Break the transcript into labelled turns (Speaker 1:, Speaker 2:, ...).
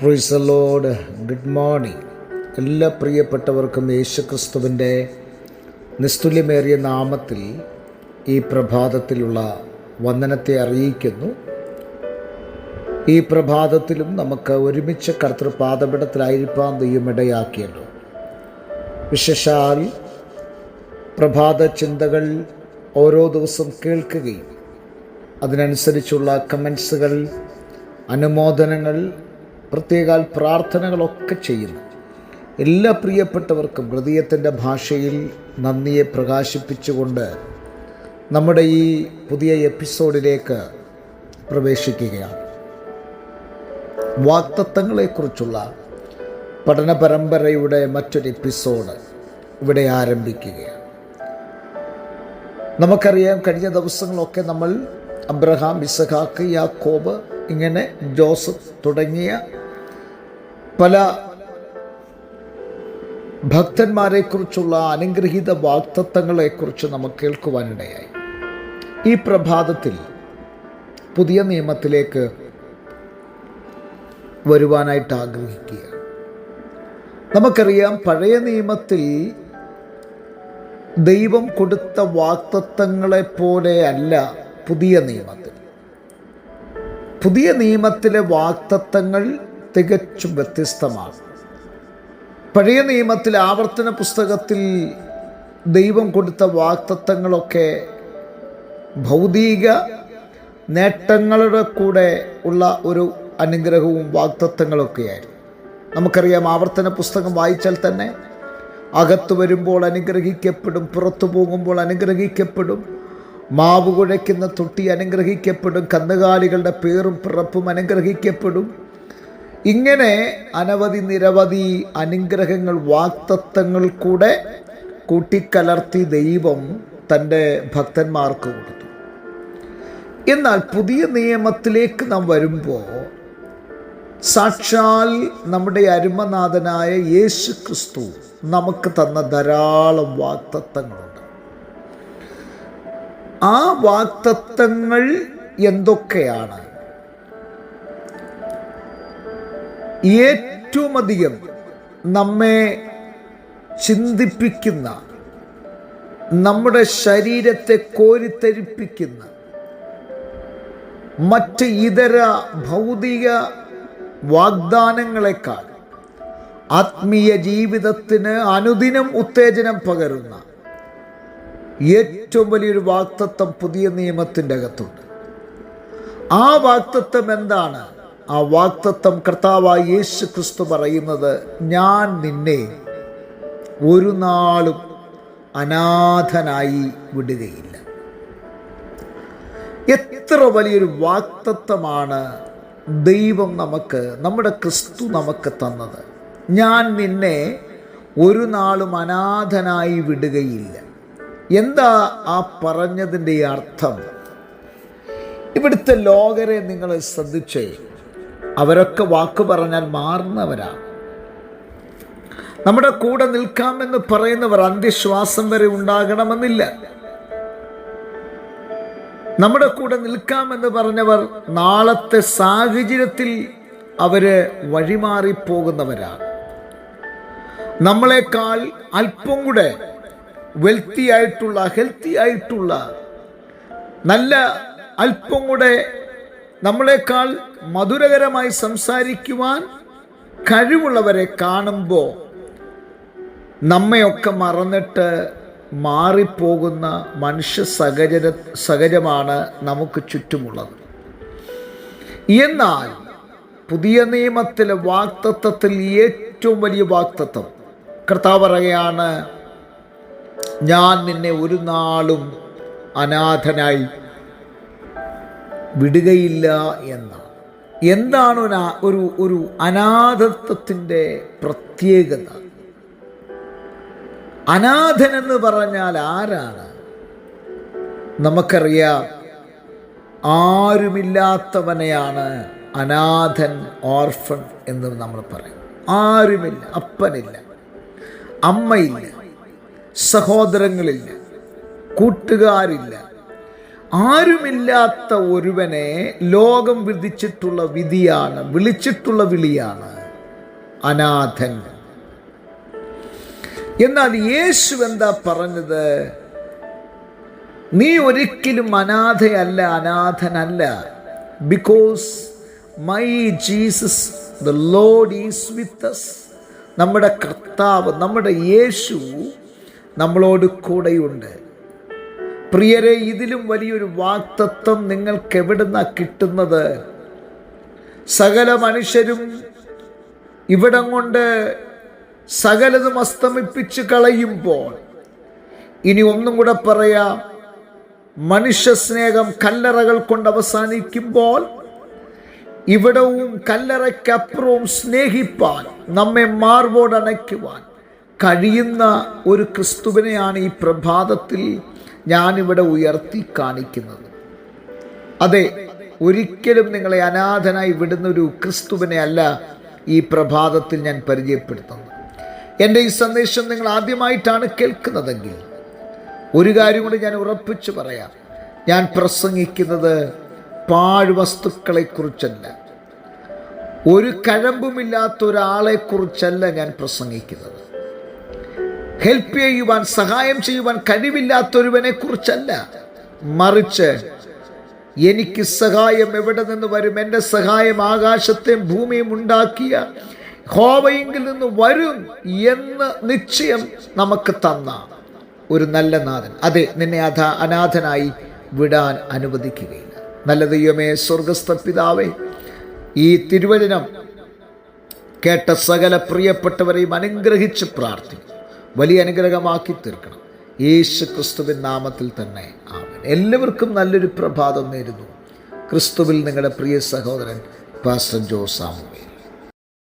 Speaker 1: Price good morning എല്ലാ പ്രിയപ്പെട്ടവർക്കും യേശുക്രിസ്തുവിന്റെ നിസ്തുല്യമേറിയ നാമത്തിൽ ഈ പ്രഭാതത്തിലുള്ള വന്ദനത്തെ അറിയിക്കുന്നു. ഈ പ്രഭാതത്തിലും നമുക്ക് ഒരുമിച്ച് കർത്തൃപാദപിടത്തിലായിരിക്കാൻ ഇടയാക്കിയല്ലോ. വിശേഷാൽ പ്രഭാത ചിന്തകൾ ഓരോ ദിവസം കേൾക്കുകയും അതിനനുസരിച്ചുള്ള കമൻസുകൾ അനുമോദനങ്ങൾ പ്രത്യേകാൽ പ്രാർത്ഥനകളൊക്കെ ചെയ്യുന്നു. എല്ലാ പ്രിയപ്പെട്ടവർക്കും ഹൃദയത്തിന്റെ ഭാഷയിൽ നന്ദിയെ പ്രകാശിപ്പിച്ചുകൊണ്ട് നമ്മുടെ ഈ പുതിയ എപ്പിസോഡിലേക്ക് പ്രവേശിക്കുകയാണ്. വാക്തത്വങ്ങളെക്കുറിച്ചുള്ള പഠന പരമ്പരയുടെ മറ്റൊരു എപ്പിസോഡ് ഇവിടെ ആരംഭിക്കുകയാണ്. നമുക്കറിയാം കഴിഞ്ഞ ദിവസങ്ങളൊക്കെ നമ്മൾ അബ്രഹാം ഇസഹാക്ക് യാക്കോബ് ഇങ്ങനെ ജോസഫ് തുടങ്ങിയ പല ഭക്തന്മാരെക്കുറിച്ചുള്ള അനുഗ്രഹീത വാക്തത്വങ്ങളെക്കുറിച്ച് നമുക്ക് കേൾക്കുവാനിടയായി. ഈ പ്രഭാതത്തിൽ പുതിയ നിയമത്തിലേക്ക് വരുവാനായിട്ട് ആഗ്രഹിക്കുക. നമുക്കറിയാം പഴയ നിയമത്തിൽ ദൈവം കൊടുത്ത വാക്തത്വങ്ങളെപ്പോലെ അല്ല പുതിയ നിയമത്തിൽ. പുതിയ നിയമത്തിലെ വാക്തത്വങ്ങൾ തികച്ചും വ്യത്യസ്തമാണ്. പഴയ നിയമത്തിലെ ആവർത്തന പുസ്തകത്തിൽ ദൈവം കൊടുത്ത വാക്തത്വങ്ങളൊക്കെ ഭൗതിക നേട്ടങ്ങളുടെ കൂടെ ഉള്ള ഒരു അനുഗ്രഹവും വാക്തത്വങ്ങളൊക്കെയായിരുന്നു. നമുക്കറിയാം ആവർത്തന പുസ്തകം വായിച്ചാൽ തന്നെ അകത്ത് വരുമ്പോൾ അനുഗ്രഹിക്കപ്പെടും പുറത്തു പോകുമ്പോൾ അനുഗ്രഹിക്കപ്പെടും മാവ് കുഴയ്ക്കുന്ന തൊട്ടി അനുഗ്രഹിക്കപ്പെടും കന്നുകാലികളുടെ പേറും പിറപ്പും അനുഗ്രഹിക്കപ്പെടും. ഇങ്ങനെ അനവധി നിരവധി അനുഗ്രഹങ്ങൾ വാക്തത്വങ്ങൾ കൂടെ കൂട്ടിക്കലർത്തി ദൈവം തന്റെ ഭക്തന്മാർക്ക് കൊടുത്തു. എന്നാൽ പുതിയ നിയമത്തിലേക്ക് നാം വരുമ്പോൾ സാക്ഷാൽ നമ്മുടെ അരുമനാഥനായ യേശു ക്രിസ്തു നമുക്ക് തന്ന ധാരാളം വാക്തത്വങ്ങളുണ്ട്. ആ വാക്തത്വങ്ങൾ എന്തൊക്കെയാണ്? ഏറ്റവും അധികം നമ്മെ ചിന്തിപ്പിക്കുന്ന നമ്മുടെ ശരീരത്തെ കോരിത്തരിപ്പിക്കുന്ന മറ്റ് ഇതര ഭൗതിക വാഗ്ദാനങ്ങളെക്കാൾ ആത്മീയ ജീവിതത്തിന് അനുദിനം ഉത്തേജനം പകരുന്ന ഏറ്റവും വലിയൊരു വാക്തത്വം പുതിയ നിയമത്തിന്റെ അകത്തുണ്ട്. ആ വാക്തത്വം എന്താണ്? ആ വാക്തത്വം കർത്താവായ യേശു ക്രിസ്തു പറയുന്നത് ഞാൻ നിന്നെ ഒരു നാളും അനാഥനായി വിടുകയില്ല. എത്ര വലിയൊരു വാക്തത്വമാണ് ദൈവം നമുക്ക് നമ്മുടെ ക്രിസ്തു നമുക്ക് തന്നത്. ഞാൻ നിന്നെ ഒരു നാളും അനാഥനായി വിടുകയില്ല. എന്താ ആ പറഞ്ഞതിന്റെ അർത്ഥം? ഇവിടുത്തെ ലോകരെ നിങ്ങൾ ശ്രദ്ധിച്ചേ. അവരൊക്കെ വാക്ക് പറഞ്ഞാൽ മാറുന്നവരാണ് നമ്മുടെ കൂടെ നിൽക്കാമെന്ന് പറയുന്നവർ അന്ത്യശ്വാസം വരെ ഉണ്ടാകണമെന്നില്ല. നമ്മുടെ കൂടെ നിൽക്കാമെന്ന് പറഞ്ഞവർ നാളത്തെ സാഹചര്യത്തിൽ അവർ വഴിമാറിപ്പോകുന്നവരാണ് നമ്മളെക്കാൾ അല്പം കൂടെ വെൽത്തി ആയിട്ടുള്ള ഹെൽത്തി ആയിട്ടുള്ള നല്ല അല്പം കൂടെ നമ്മളെക്കാൾ മധുരകരമായി സംസാരിക്കുവാൻ കഴിവുള്ളവരെ കാണുമ്പോൾ നമ്മയൊക്കെ മറന്നിട്ട് മാറിപ്പോകുന്ന മനുഷ്യ സഹചര സഹജമാണ് നമുക്ക് ചുറ്റുമുള്ളത്. എന്നാൽ പുതിയ നിയമത്തിലെ വാക്തത്വത്തിൽ ഏറ്റവും വലിയ വാക്തത്വം കർത്താവ് പറയുകയാണ് ഞാൻ നിന്നെ ഒരു നാളും അനാഥനായി വിടുകയില്ല എന്നാണ്. എന്താണ് ഒരു ഒരു അനാഥത്വത്തിന്റെ പ്രത്യേകത? അനാഥനെന്ന് പറഞ്ഞാൽ ആരാണ്? നമുക്കറിയാം ആരുമില്ലാത്തവനെയാണ് അനാഥൻ ഓർഫൺ എന്ന് നമ്മൾ പറയും. ആരുമില്ല അപ്പനില്ല അമ്മയില്ല. സഹോദരങ്ങളില്ല കൂട്ടുകാരില്ല. ആരുമില്ലാത്ത ഒരുവനെ ലോകം വിധിച്ചിട്ടുള്ള വിധിയാണ് വിളിച്ചിട്ടുള്ള വിളിയാണ് അനാഥൻ. എന്നാൽ യേശു എന്താ പറഞ്ഞത്? നീ ഒരിക്കലും അനാഥയല്ല അനാഥനല്ല. Because my Jesus the lord is with നമ്മുടെ കർത്താവ് നമ്മുടെ യേശു നമ്മളോട് കൂടെയുണ്ട്. പ്രിയരെ ഇതിലും വലിയൊരു വാക്തത്വം നിങ്ങൾക്ക് എവിടുന്ന കിട്ടുന്നത്? സകല മനുഷ്യരും ഇവിടം കൊണ്ട് സകലതും അസ്തമിപ്പിച്ച് കളയുമ്പോൾ ഇനി ഒന്നും കൂടെ പറയാം. മനുഷ്യ സ്നേഹം കല്ലറകൾ കൊണ്ട് അവസാനിക്കുമ്പോൾ ഇവിടവും കല്ലറയ്ക്കപ്പുറവും സ്നേഹിപ്പാൻ നമ്മെ മാർവോടണയ്ക്കുവാൻ കഴിയുന്ന ഒരു ക്രിസ്തുവിനെയാണ് ഈ പ്രഭാതത്തിൽ ഞാനിവിടെ ഉയർത്തി കാണിക്കുന്നത്. അതെ ഒരിക്കലും നിങ്ങളെ അനാഥനായി വിടുന്ന ഒരു ക്രിസ്തുവിനെ അല്ല ഈ പ്രഭാതത്തിൽ ഞാൻ പരിചയപ്പെടുത്തുന്നത്. എന്റെ ഈ സന്ദേശം നിങ്ങൾ ആദ്യമായിട്ടാണ് കേൾക്കുന്നതെങ്കിൽ ഒരു കാര്യം കൂടി ഞാൻ ഉറപ്പിച്ചു പറയാം. ഞാൻ പ്രസംഗിക്കുന്നത് പാഴ്വസ്തുക്കളെക്കുറിച്ചല്ല. ഒരു കഴമ്പുമില്ലാത്ത ഒരാളെക്കുറിച്ചല്ല ഞാൻ പ്രസംഗിക്കുന്നത്. ഹെൽപ്പ് ചെയ്യുവാൻ സഹായം ചെയ്യുവാൻ കഴിവില്ലാത്തൊരുവനെ കുറിച്ചല്ല മറിച്ച് എനിക്ക് സഹായം എവിടെ നിന്ന് വരും? എന്റെ സഹായം ആകാശത്തെയും ഭൂമിയും ഉണ്ടാക്കിയ ഹോവയെങ്കിൽ നിന്ന് വരും എന്ന് നിശ്ചയം നമുക്ക് തന്ന ഒരു നല്ല നാഥൻ. അതെ നിന്നെ അധ അനാഥനായി വിടാൻ അനുവദിക്കുകയില്ല. നല്ല ദൈവമേ സ്വർഗസ്ഥ പിതാവേ ഈ തിരുവചനം കേട്ട സകല പ്രിയപ്പെട്ടവരെയും അനുഗ്രഹിച്ച് പ്രാർത്ഥിക്കും വലിയ അനുഗ്രഹമാക്കി തീർക്കണം. യേശു ക്രിസ്തുവിൻ നാമത്തിൽ തന്നെ ആവൻ എല്ലാവർക്കും നല്ലൊരു പ്രഭാതം നേരുന്നു. ക്രിസ്തുവിൽ നിങ്ങളുടെ പ്രിയ സഹോദരൻ പാസ്റ്റർ ജോസ്